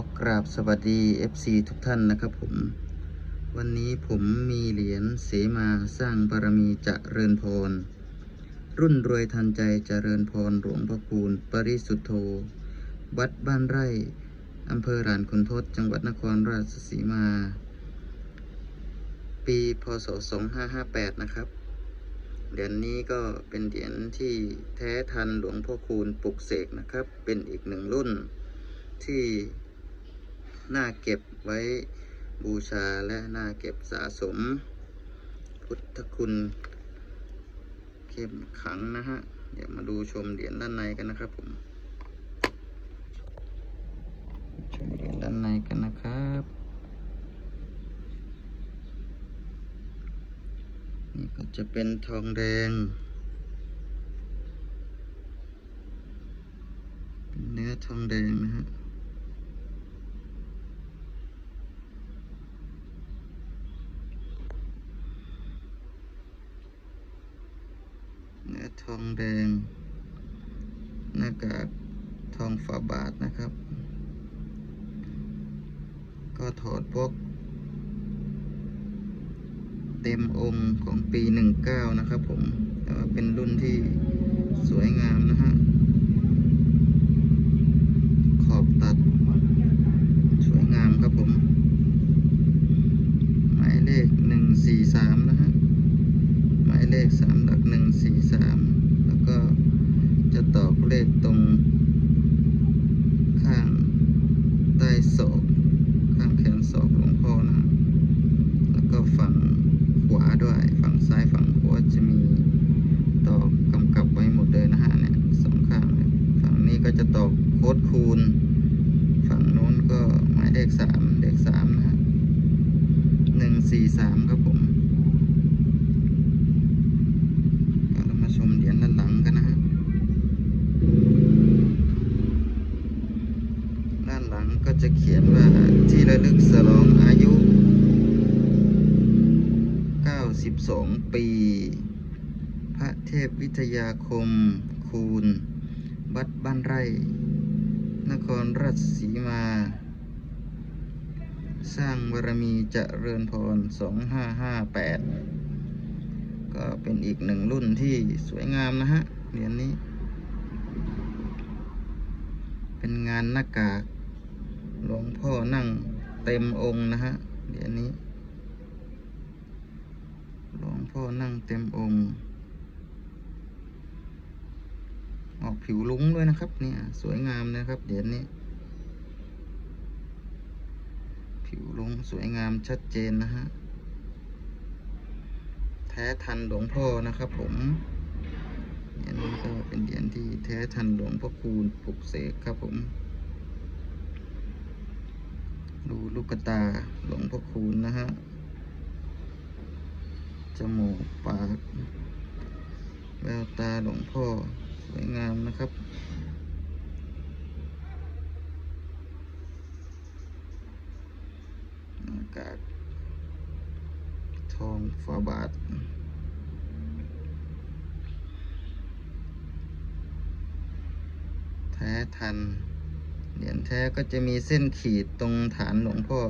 อกราบสวัสดี FC ทุกท่านนะครับผม วันนี้ผมมีเหรียญเสมาสร้างบารมีเจะเริญพร รุ่นรวยทันใจเจริญพรหลวงพ่อคูณปริสุทธโธ วัดบ้านไร่อำเภอหลานคุณทศจังหวัดนครราชสีมา ปีพศ 2558 นะครับ เหรียญนี้ก็เป็นเหรียญที่แท้ทันหลวงพ่อคูณปลุกเสกนะครับ เป็นอีกหนึ่งรุ่นที่ น่าเก็บไว้บูชาและน่าเก็บสะสม พุทธคุณเข้มขังนะฮะ เดี๋ยวมาดูชมเหรียญด้านในกันนะครับผมชมเหรียญด้านในกันนะครับ นี่ก็จะเป็นทองแดง เป็นเนื้อทองแดงนะฮะ เนื้อ ทองแดง หน้ากากทองฝาบาทนะครับ ก็ถอดพวกเต็มองค์ของปี 19 นะครับผมแต่ว่าเป็นรุ่นที่สวยงามนะฮะ ขอบตัด สวยงามครับผม หมายเลข 143 นะฮะ หมายเลข 3 หลัก143แล้วก็จะตอกเลขตรงข้างใต้ศอกข้างแขนศอกหลวงพ่อนะ แล้วก็ฝั่งขวาด้วย ฝั่งซ้ายฝั่งขวาจะมีตอกกำกับไว้หมดเลยนะฮะเนี่ยสองข้าง ฝั่งนี้ก็จะตอกโค้ดคูณ ฝั่งโน้นก็หมายเลขสามเลขสามนะฮะหนึ่งสี่สามครับผมก็เรามาชมเหรียญด้านหลังกันนะฮะ ด้านหลังก็จะเขียนว่าที่ ระลึกฉลองอายุ 92 ปี พระเทพวิทยาคมคูณวัดบ้านไร่ นครราชสีมา สร้างบารมีเจริญพร 2558 ก็เป็นอีกหนึ่งรุ่นที่สวยงามนะฮะ เหรียญนี้ เป็นงานหน้ากากหลวงพ่อนั่ง เต็มองค์นะฮะเหรียญนี้หลวงพ่อนั่งเต็มองค์ ออกผิวลุ้งด้วยนะครับ เนี่ย สวยงามนะครับเหรียญนี้ ผิวลุ้งสวยงามชัดเจนนะฮะแท้ทันหลวงพ่อนะครับ ผมเหรียญนี้ก็เป็นเหรียญที่แท้ทันหลวงพ่อคูณปลุกเสกครับผม ดูลูกกระตาหลวงพ่อคูณนะฮะ จมูกปาก แววตาหลวงพ่อ สวยงามนะครับหน้ากากทองฝาบาทแท้ทัน เหรียญแท้ก็จะมีเส้นขีดตรงฐานหลวงพ่อ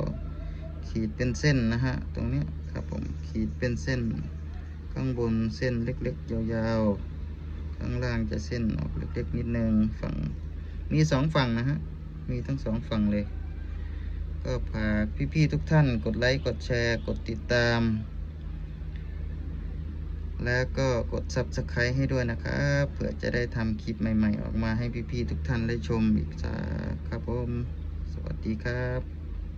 ขีดเป็นเส้นนะฮะ ตรงนี้ครับผม ขีดเป็นเส้น ข้างบนเส้นเล็กๆ ยาวๆ ข้างล่างจะเส้นออกเล็กๆ นิดนึง ฝั่ง มีสองฝั่งนะฮะ มีทั้งสองฝั่งเลย ก็ฝากพี่ๆทุกท่านกดไลค์ กดแชร์ กดติดตาม แล้วก็กด Subscribe ให้ด้วยนะครับเผื่อจะได้ทำคลิปใหม่ ๆ ออกมาให้พี่ ๆ ทุกท่านได้ชมอีกสักครับผม สวัสดีครับ